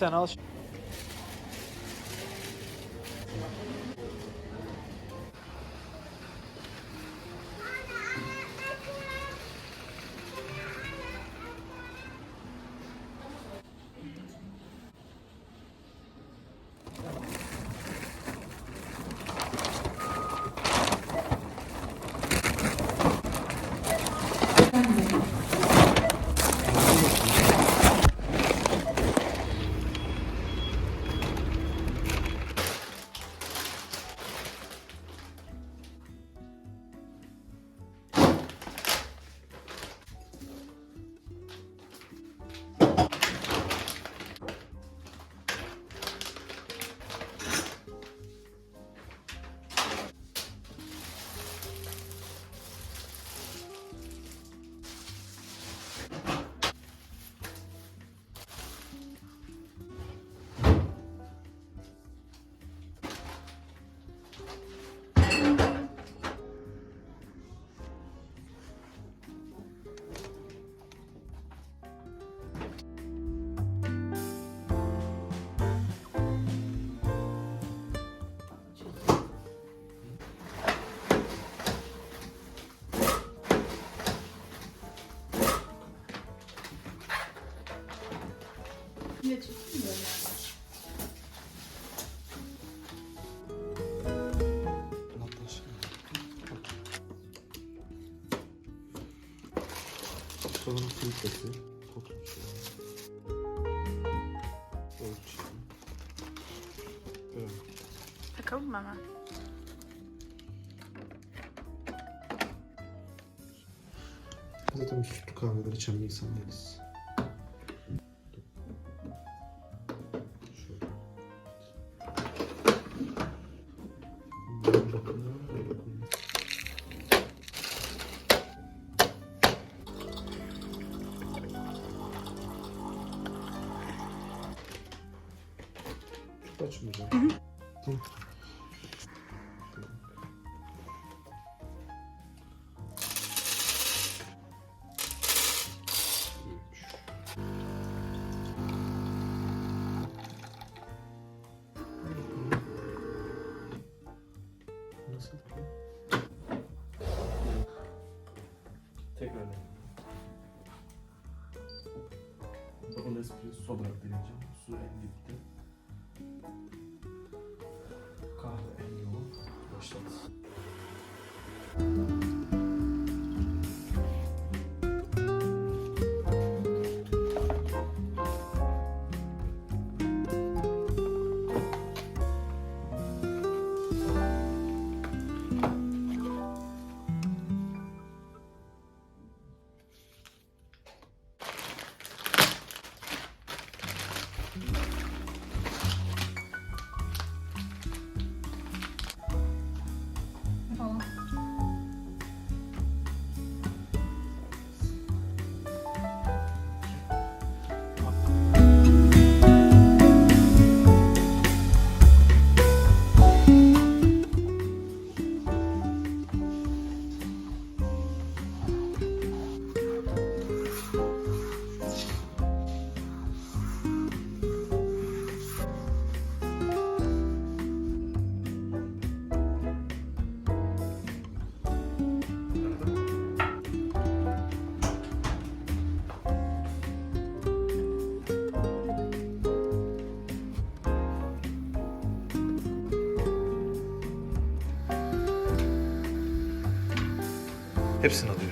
external Sonra filtresi. Evet. Takalım mı hemen? Zaten sütlü kahveler içen bir insan değiliz. Çok açmayacağım. Hı. Üç. Nasıl ki? Tekrar Double espresso olarak deneyeceğim. Su en dipte. Hepsini alıyorum.